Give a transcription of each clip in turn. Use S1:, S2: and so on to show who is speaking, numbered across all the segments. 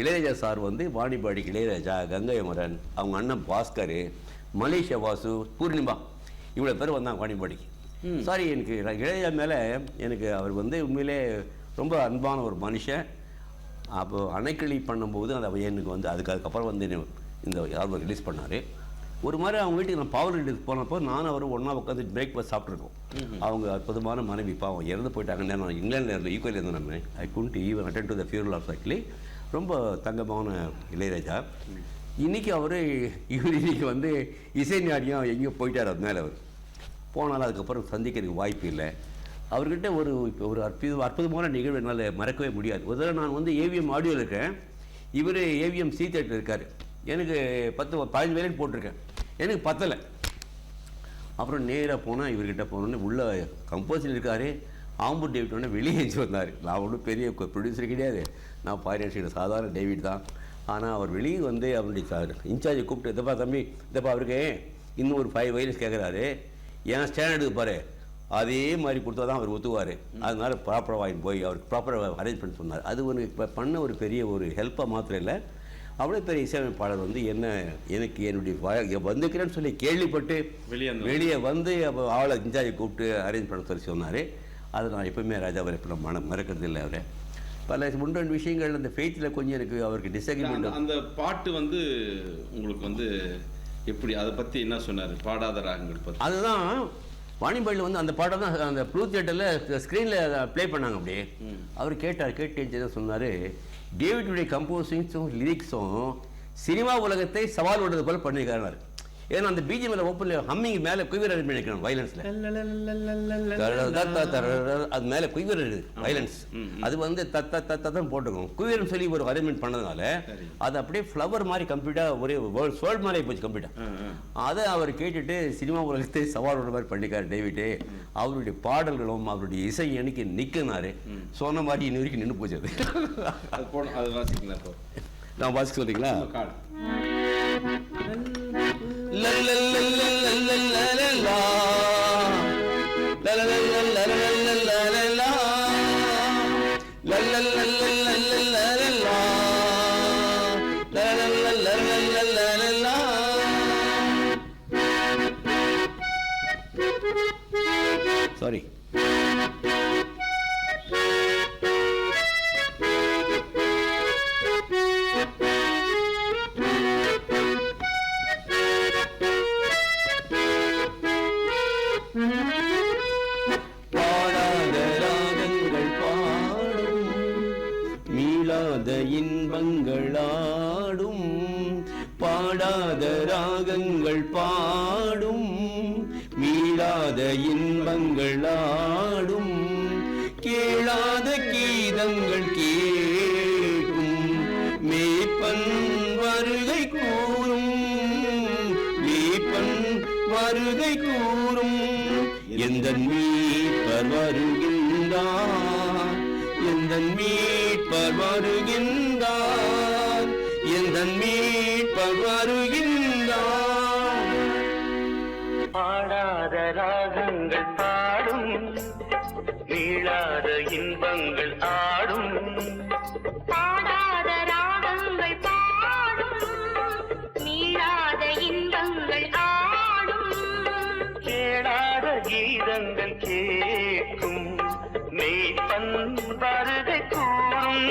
S1: Ilaiyaraaja sir வந்து வாணிபாடிக்கு இளையராஜா கங்கை அமரன் அவங்க அண்ணன் பாஸ்கர் மலேசியா வாசு பூர்ணிமா இவ்வளோ பேர் வந்தாங்க வாணிபாடிக்கு சாரி எனக்கு இளையராஜா மேலே எனக்கு அவர் வந்து உண்மையிலே ரொம்ப அன்பான ஒரு மனுஷன். அப்போ அணைக்கிளி பண்ணும்போது அந்த எனக்கு வந்து அதுக்கு அதுக்கப்புறம் வந்து என்ன இந்த ஆல்பம் ரிலீஸ் பண்ணார். ஒரு மாதிரி அவங்க வீட்டுக்கு நான் பவர் ரிலீஸ் போனப்போ நானும் அவரும் ஒன்றா உட்காந்து பிரேக்ஃபாஸ்ட் சாப்பிட்ருக்கோம் அவங்க அற்புதமான மனைவி பாவம் இறந்து போயிட்டாங்க நான் இங்கிலாண்டில் இருந்த ஈக்குவல் இருந்தேன் நான் I couldn't even attend to the funeral of actually ரொம்ப தங்கமான இளையராஜா. இன்றைக்கி அவர் இவர் இன்னைக்கு வந்து இசை நாடியம் எங்கேயோ போயிட்டார் அது மேலே அவர். போனாலும் அதுக்கப்புறம் சந்திக்கிறதுக்கு வாய்ப்பு இல்லை. அவர்கிட்ட ஒரு இப்போ ஒரு அற்புத அற்புதமான நிகழ்வு என்னால் மறக்கவே முடியாது. ஒரு தடவை நான் வந்து ஏவிஎம் ஆடியோவில் இருக்கேன். இவர் ஏவிஎம் சி தேட்டர் இருக்கார். எனக்கு பத்து பதினஞ்சு வேலைக்கு போட்டிருக்கேன். எனக்கு பத்தலை. அப்புறம் நேராக போனால் இவர்கிட்ட போனோன்னே உள்ள கம்போசர் இருக்காரு. ஆம்பூர் டேவிட் உடனே வெளியே எழுந்து வந்தார். நான் ஒன்றும் பெரிய ப்ரொடியூசர் கிடையாது. நான் பாரியாட்சியோட சாதாரண டேவிட் தான். ஆனால் அவர் வெளியே வந்து அவருடைய சார் இன்சார்ஜை கூப்பிட்டு இதப்பா தம்பி இதப்பா அவருக்கு இன்னும் ஒரு ஃபைவ் வைரஸ் கேட்குறாரு ஏன் ஸ்டாண்டர்டுக்கு பாரு. அதே மாதிரி கொடுத்தா தான் அவர் ஒத்துவார் அதனால ப்ராப்பராக வாங்கிட்டு போய் அவருக்கு ப்ராப்பராக அரேஞ்ச் பண்ணி சொன்னார். அது ஒரு இப்போ பண்ண ஒரு பெரிய ஒரு ஹெல்ப்பாக மாத்திரம் இல்லை. அவ்வளோ பெரிய இசையமைப்பாளர் வந்து என்ன எனக்கு என்னுடைய வந்துக்கிறேன்னு சொல்லி கேள்விப்பட்டு
S2: வெளியே
S1: வெளியே வந்து அப்போ அவளை இன்சார்ஜை கூப்பிட்டு அரேஞ்ச் பண்ண சொல்லி சொன்னார். அது நான் எப்பவுமே ராஜாவை எப்போ நான் மன மறக்கிறது இல்லை அவரை. பல ஒன்று ரெண்டு விஷயங்கள் அந்த ஃபெய்த்தில் கொஞ்சம் எனக்கு அவருக்கு டிசக்ரிமெண்ட்
S2: அந்த பாட்டு வந்து உங்களுக்கு வந்து எப்படி அதை பத்தி என்ன சொன்னாரு? பாடாத ராகங்கள் பத்தி.
S1: அதுதான் வாணிபாடியில் வந்து அந்த பாட்டை தான் அந்த ப்ளூ தியேட்டரில் ஸ்க்ரீனில் ப்ளே பண்ணாங்க அப்படியே. அவர் கேட்டார் கேட்டு தான் சொன்னார் டேவிட்டுடைய கம்போசிங்ஸும் லிரிக்ஸும் சினிமா உலகத்தை சவால் விடுறது போல பண்ணியிருக்காரு ஏன்னா அந்த பிஜிஎம்ல ஓப்பன்ல ஹம்மிங் மேலே குய்வர் அரேஞ்ச் பண்ணிக்கணும் வயலன்ஸில் அது மேலே குய்வர் வயலன்ஸ் அது வந்து தத்த தத்தம் போட்டுக்கணும் குய்வர்னு சொல்லி ஒரு அரேஞ்ச்மெண்ட் பண்ணதுனால. அது அப்படியே ஃப்ளவர் மாதிரி கம்ப்ளீட்டாக ஒரே வேர்ல்ட் சோல்ட் மாதிரி போச்சு கம்ப்ளீட்டாக. அதை அவர் கேட்டுட்டு சினிமா உலகத்தை சவால் விடுற மாதிரி பண்ணிக்கார் டேவிட்டு அவருடைய பாடல்களும் அவருடைய இசை எனக்கு நிற்கினாரு சொன்ன மாதிரி இன்ன வரைக்கும் நின்று போச்சு அது
S2: அது வாசிக்கலாம்
S1: நான் வாசிக்க சொல்றீங்களா சாரி பாடாத இன்பங்களாடும் பாடாத ராகங்கள் பாடும் மீளாத இன்பங்களாடும் கேளாத கீதங்கள் கேட்கும் மேப்பன் வருகை கூறும் மேப்பன் வருகை கூறும் எந்த மீட்பர் வருகின்றான்? எந்த மீட்பர் வருகின்றார்? எந்த மீட்பர் வருகின்றார்?
S3: பாடாத ராகங்கள் பாடும் மீளாத இன்பங்கள் ஆடும்.
S4: பாடாத ராகங்கள் பாடும் மீளாத இன்பங்கள் ஆடும்.
S3: கேளாத கீதங்கள் கேட்கும் மெய்ப்பன் வருகை கூறும்.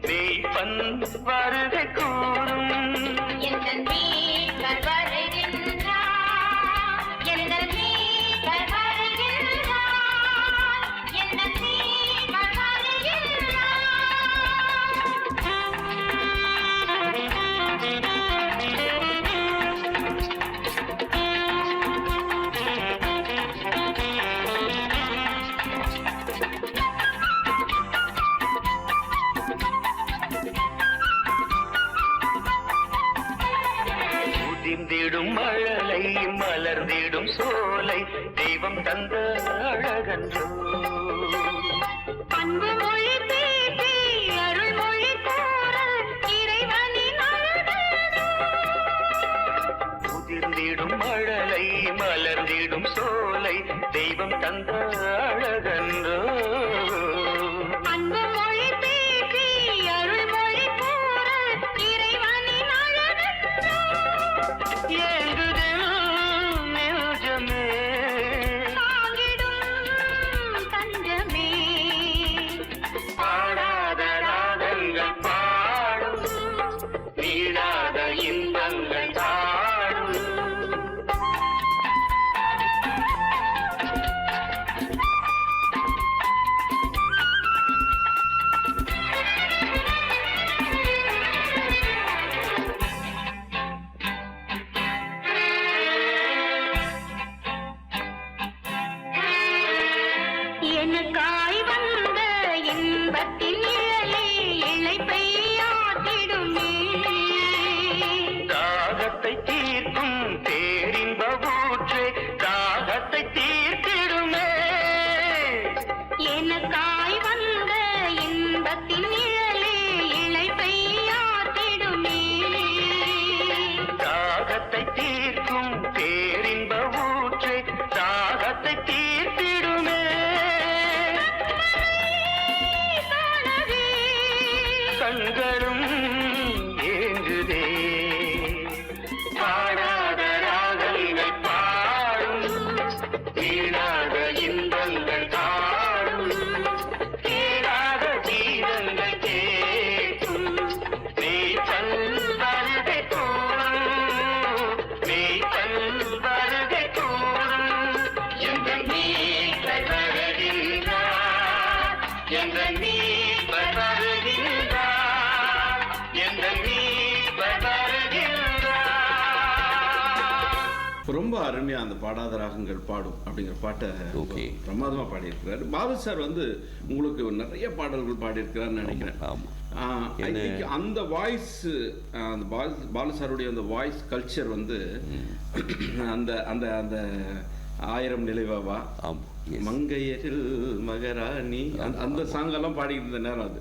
S3: மெய்ப்பன் வருகை கூறும்.
S4: என் மீட்பர்
S3: உதிர்ந்திடும் மழலை மலர்ந்திடும் சோலை தெய்வம் தந்த அழகன்றோ.
S4: அன்பு மொழி பேசி அருள் மொழி கூற இறைவனின் அழகனோ
S3: உதிர்ந்திடும் மழலை மலர்ந்திடும் சோலை தெய்வம் தந்த
S4: தேனுக்காய் வந்த இன்பத்தின் நிழலே இழைப்பை ஆற்றிடும்
S3: தாகத்தை தீர்க்கும் தேரின்ப ஊற்றே தாகத்தை தீ
S2: ரொம்ப அருமையா அந்த பாடாத ராகங்கள் பாடும் அப்படிங்கிற பாட்டை
S1: Okay.
S2: பிரமாதமா பாடியிருக்கிறாரு. பாலு சார் வந்து உங்களுக்கு நிறைய பாடல்கள் பாடியிருக்கிறாருன்னு நினைக்கிறேன். அந்த வாய்ஸ் அந்த பால் பாலு சாருடைய அந்த வாய்ஸ் கல்ச்சர் வந்து அந்த அந்த அந்த ஆயிரம் நிலைவாவா. மங்கையரில் மகராணி. அந்த- அந்த சாங் எல்லாம் பாடிக்கிட்டு இருந்த நேரம் அது.